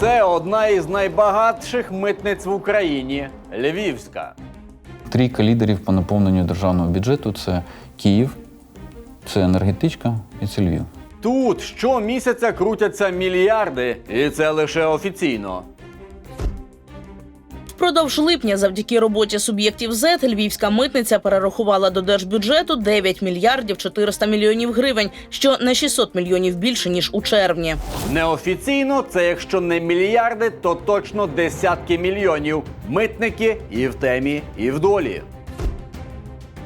Це одна із найбагатших митниць в Україні Львівська. Трійка лідерів по наповненню державного бюджету це Київ, це енергетичка і це Львів. Тут щомісяця крутяться мільярди, і це лише офіційно. Впродовж липня, завдяки роботі суб'єктів ЗЕТ, львівська митниця перерахувала до держбюджету 9 мільярдів 400 мільйонів гривень, що на 600 мільйонів більше ніж у червні. Неофіційно це якщо не мільярди, то точно десятки мільйонів. Митники і в темі, і в долі.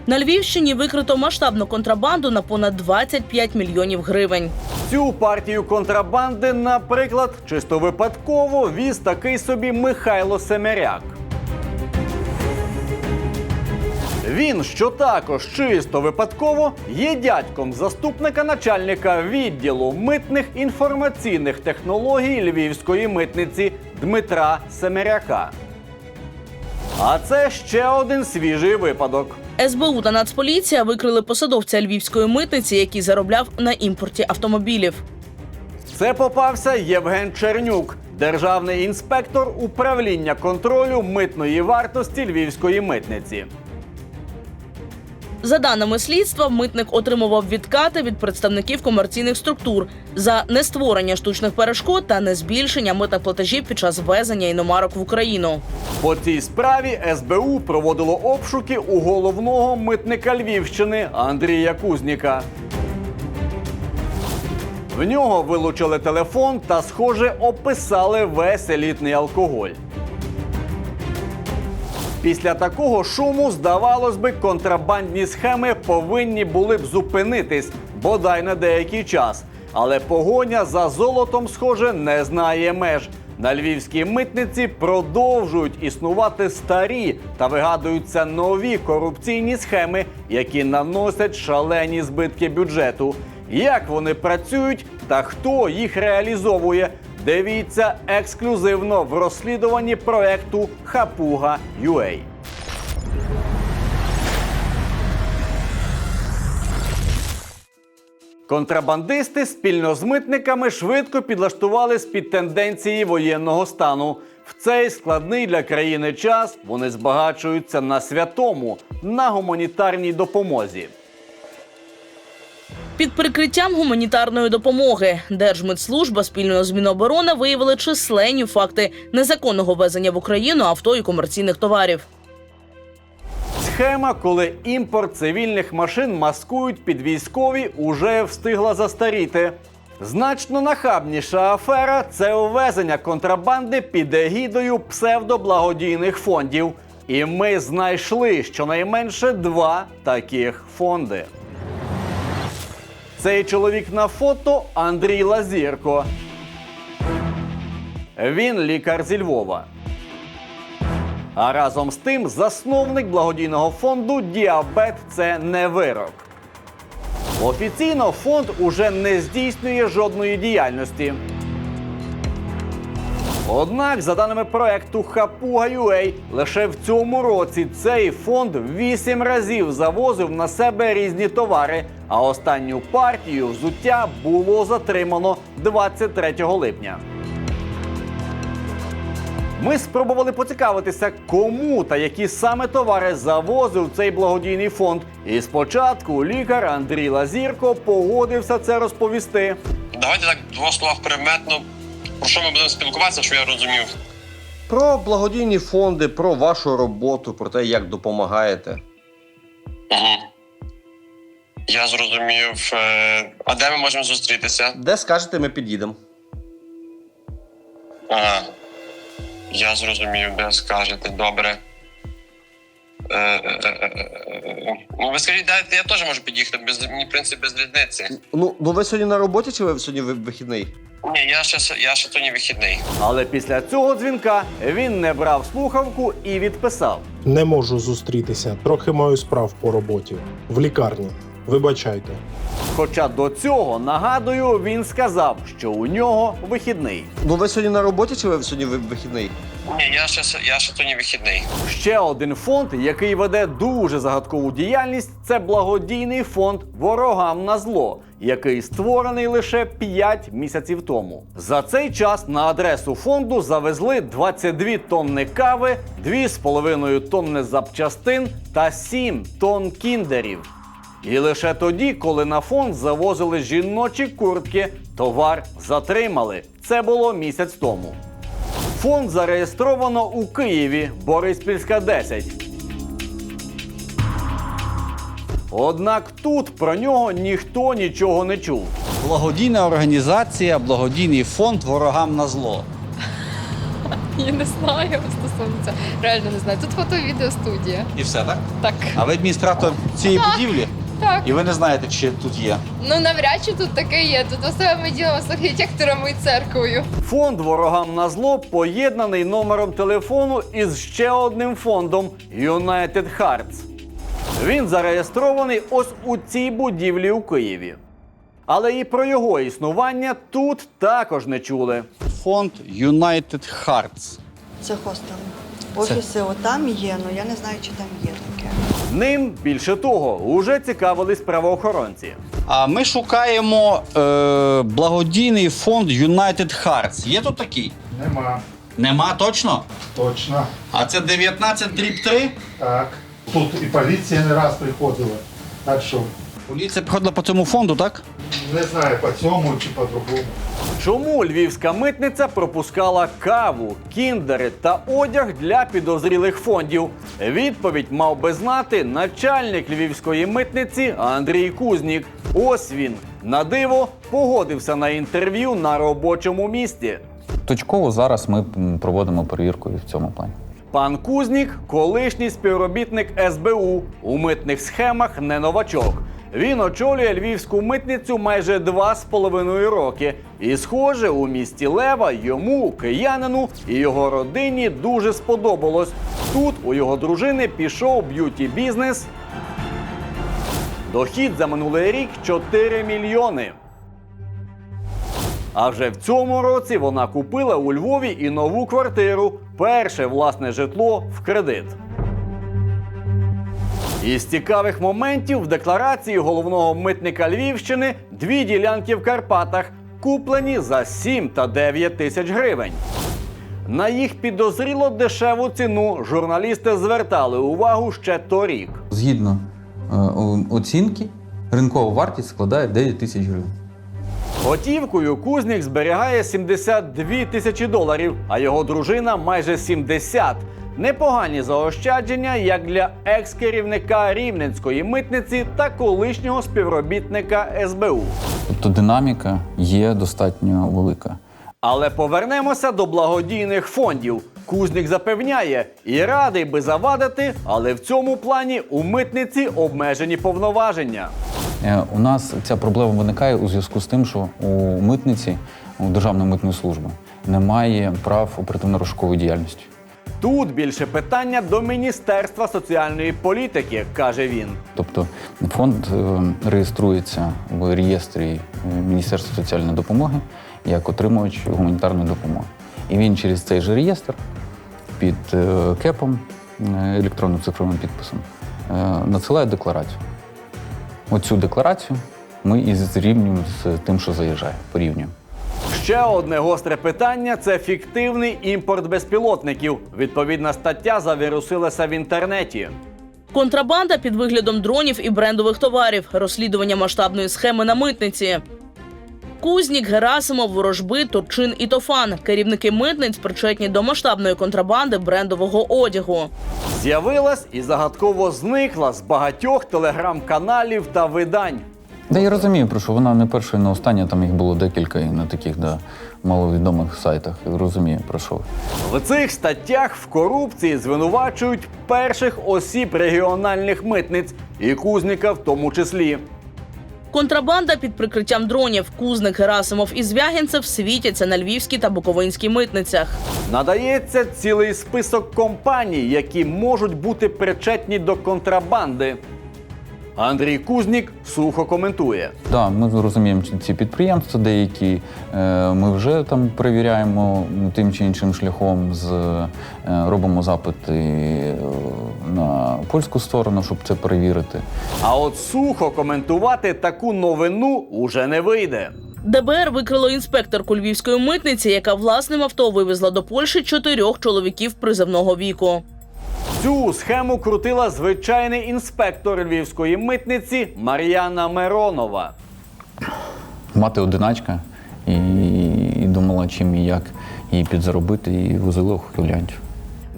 На Львівщині викрито масштабну контрабанду на понад 25 мільйонів гривень. Цю партію контрабанди, наприклад, чисто випадково віз такий собі Михайло Семеряк. Він, що також чисто випадково, є дядьком заступника начальника відділу митних інформаційних технологій Львівської митниці Дмитра Семеряка. А це ще один свіжий випадок. СБУ та Нацполіція викрили посадовця львівської митниці, який заробляв на імпорті автомобілів. Це попався Євген Чернюк, державний інспектор управління контролю митної вартості Львівської митниці. За даними слідства, митник отримував відкати від представників комерційних структур за нестворення штучних перешкод та незбільшення митних платежів під час ввезення іномарок в Україну. По цій справі СБУ проводило обшуки у головного митника Львівщини Андрія Кузніка. В нього вилучили телефон та, схоже, описали весь елітний алкоголь. Після такого шуму, здавалось би, контрабандні схеми повинні були б зупинитись бодай на деякий час. Але погоня за золотом, схоже, не знає меж. На львівській митниці продовжують існувати старі та вигадуються нові корупційні схеми, які наносять шалені збитки бюджету. Як вони працюють та хто їх реалізовує? Дивіться ексклюзивно в розслідуванні проекту Хапуга UA. Контрабандисти спільно з митниками швидко підлаштувались під тенденції воєнного стану. В цей складний для країни час вони збагачуються на святому, на гуманітарній допомозі. Під прикриттям гуманітарної допомоги Держмитслужба спільно з Міноборони виявили численні факти незаконного везення в Україну авто і комерційних товарів. Схема, коли імпорт цивільних машин маскують під військові, уже встигла застаріти. Значно нахабніша афера це увезення контрабанди під егідою псевдоблагодійних фондів. І ми знайшли щонайменше два таких фонди. Цей чоловік на фото Андрій Лазірко. Він лікар зі Львова. А разом з тим засновник благодійного фонду Діабет це не вирок. Офіційно фонд уже не здійснює жодної діяльності. Однак, за даними проекту Хапуга.UA, лише в цьому році цей фонд вісім разів завозив на себе різні товари, а останню партію взуття було затримано 23 липня. Ми спробували поцікавитися, кому та які саме товари завозив цей благодійний фонд. І спочатку лікар Андрій Лазірко погодився це розповісти. Давайте так двох словах предметно, про що ми будемо спілкуватися, щоб я розумів. Про благодійні фонди, про вашу роботу, про те, як допомагаєте. Угу. Я зрозумів. Е, А де ми можемо зустрітися? Де скажете, ми під'їдемо. Ага. Я зрозумів, де скажете. Добре. Е, е, е, е, е. Ну, ви скажіть, я теж можу під'їхати, без, мені, в принципі, без різниці. Ну, ну ви сьогодні на роботі чи ви сьогодні ви- вихідний? Ні, я ще, я ще тоні вихідний. Але після цього дзвінка він не брав слухавку і відписав. Не можу зустрітися. Трохи маю справ по роботі. В лікарні. Вибачайте. Хоча до цього, нагадую, він сказав, що у нього вихідний. Ну ви сьогодні на роботі чи ви сьогодні ви- вихідний? Ні, я ще, я ще то не вихідний. Ще один фонд, який веде дуже загадкову діяльність, це благодійний фонд Ворогам на зло, який створений лише 5 місяців тому. За цей час на адресу фонду завезли 22 тонни кави, 2,5 тонни запчастин та 7 тонн кіндерів. І лише тоді, коли на фонд завозили жіночі куртки, товар затримали. Це було місяць тому. Фонд зареєстровано у Києві, Бориспільська 10. Однак тут про нього ніхто нічого не чув. Благодійна організація, благодійний фонд ворогам на зло. Я не знаю стосовно цього. Реально не знаю. Тут фото і відео студія. І все, так? Так. А ви адміністратор цієї будівлі? Так. І ви не знаєте, чи тут є. Ну навряд чи тут таке є. Тут особливо діло з архітекторами і церквою. Фонд ворогам на зло поєднаний номером телефону із ще одним фондом United Hearts. Він зареєстрований ось у цій будівлі у Києві. Але і про його існування тут також не чули. Фонд United Hearts. Це хостел. Офіси отам є, але я не знаю, чи там є таке. Ним більше того уже цікавились правоохоронці. А ми шукаємо е, благодійний фонд United Hearts. Є тут такий? Нема. Нема точно? Точно. А це 19 дріб 3? Так. Тут і поліція не раз приходила. Так що Поліція приходила по цьому фонду, так? Не знаю по цьому чи по другому. Чому львівська митниця пропускала каву, кіндери та одяг для підозрілих фондів? Відповідь мав би знати начальник львівської митниці Андрій Кузнік. Ось він на диво погодився на інтерв'ю на робочому місці. Точково зараз ми проводимо перевірку і в цьому плані. Пан Кузнік колишній співробітник СБУ у митних схемах не новачок. Він очолює львівську митницю майже два з половиною роки. І, схоже, у місті Лева йому, киянину і його родині дуже сподобалось. Тут у його дружини пішов б'юті бізнес. Дохід за минулий рік 4 мільйони. А вже в цьому році вона купила у Львові і нову квартиру, перше власне житло в кредит. Із цікавих моментів в декларації головного митника Львівщини дві ділянки в Карпатах, куплені за 7 та 9 тисяч гривень. На їх підозріло дешеву ціну журналісти звертали увагу ще торік. Згідно е, оцінки, ринкова вартість складає 9 тисяч гривень. Готівкою Кузнік зберігає 72 тисячі доларів, а його дружина майже 70. Непогані заощадження як для екс-керівника рівненської митниці та колишнього співробітника СБУ. Тобто динаміка є достатньо велика. Але повернемося до благодійних фондів. Кузнік запевняє, і радий би завадити, але в цьому плані у митниці обмежені повноваження. Е, У нас ця проблема виникає у зв'язку з тим, що у митниці, у Державної митної служби, немає прав оперативно-розшукової діяльності. Тут більше питання до Міністерства соціальної політики, каже він. Тобто фонд е, реєструється в реєстрі е, Міністерства соціальної допомоги як отримувач гуманітарної допомоги. І він через цей же реєстр під е, КЕПом, електронним цифровим підписом, надсилає декларацію. Оцю декларацію ми і зрівнюємо з тим, що заїжджає, порівнюємо. Ще одне гостре питання це фіктивний імпорт безпілотників. Відповідна стаття завірусилася в інтернеті. Контрабанда під виглядом дронів і брендових товарів, розслідування масштабної схеми на митниці. Кузнік, Герасимов, Ворожби, Турчин і Тофан керівники митниць причетні до масштабної контрабанди брендового одягу. З'явилась і загадково зникла з багатьох телеграм-каналів та видань. Да, я розумію, про що вона не перша і не остання, там їх було декілька і на таких да, маловідомих сайтах. Я розумію, про що. В цих статтях в корупції звинувачують перших осіб регіональних митниць і Кузніка в тому числі. Контрабанда під прикриттям дронів. Кузник, Герасимов і Звягінцев світяться на львівській та буковинській митницях. Надається цілий список компаній, які можуть бути причетні до контрабанди. Андрій Кузнік сухо коментує. Да, ми розуміємо ці- ці підприємства, деякі е, ми вже там перевіряємо тим чи іншим шляхом, з, е, робимо запити е, на польську сторону, щоб це перевірити. А от сухо коментувати таку новину уже не вийде. ДБР викрило інспекторку львівської митниці, яка власним авто вивезла до Польщі чотирьох чоловіків призовного віку. Цю схему крутила звичайний інспектор львівської митниці Мар'яна Миронова. Мати одиначка і, і думала, чим і як її підзаробити, і возила ухилянтів.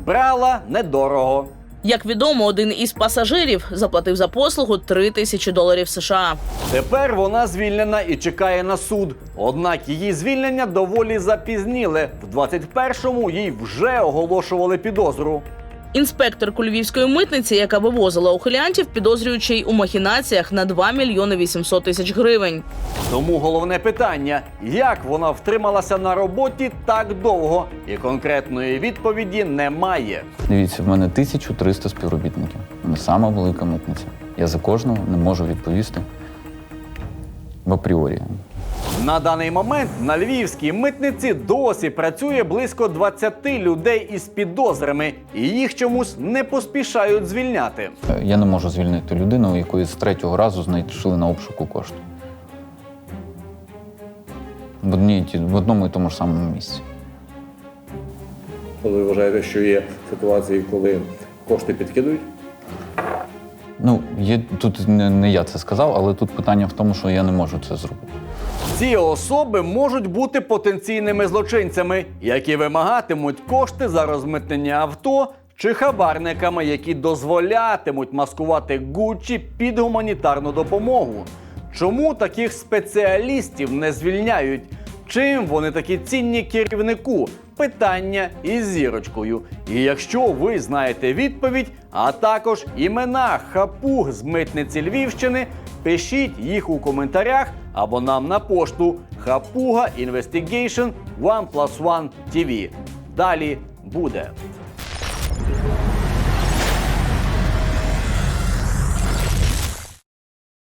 Брала недорого. Як відомо, один із пасажирів заплатив за послугу 3 тисячі доларів США. Тепер вона звільнена і чекає на суд. Однак її звільнення доволі запізніли. В 21-му їй вже оголошували підозру. Інспекторку львівської митниці, яка вивозила ухилянтів, підозрюючи й у махінаціях на 2 мільйони 800 тисяч гривень. Тому головне питання: як вона втрималася на роботі так довго? І конкретної відповіді немає. Дивіться, в мене 1300 співробітників. Ми сама велика митниця. Я за кожного не можу відповісти в апріорі. На даний момент на львівській митниці досі працює близько 20 людей із підозрами, і їх чомусь не поспішають звільняти. Е, Я не можу звільнити людину, у якої з третього разу знайшли на обшуку кошти. В, одній, ті- в одному і тому ж самому місці. Ви вважаєте, що є ситуації, коли кошти підкидують? Ну, є, тут не, не я це сказав, але тут питання в тому, що я не можу це зробити. Ці особи можуть бути потенційними злочинцями, які вимагатимуть кошти за розмитнення авто, чи хабарниками, які дозволятимуть маскувати Гуччі під гуманітарну допомогу. Чому таких спеціалістів не звільняють? Чим вони такі цінні керівнику? Питання із зірочкою. І якщо ви знаєте відповідь, а також імена хапуг з митниці Львівщини, пишіть їх у коментарях або нам на пошту хапуга інвестигейшн One Plus One TV. Далі буде.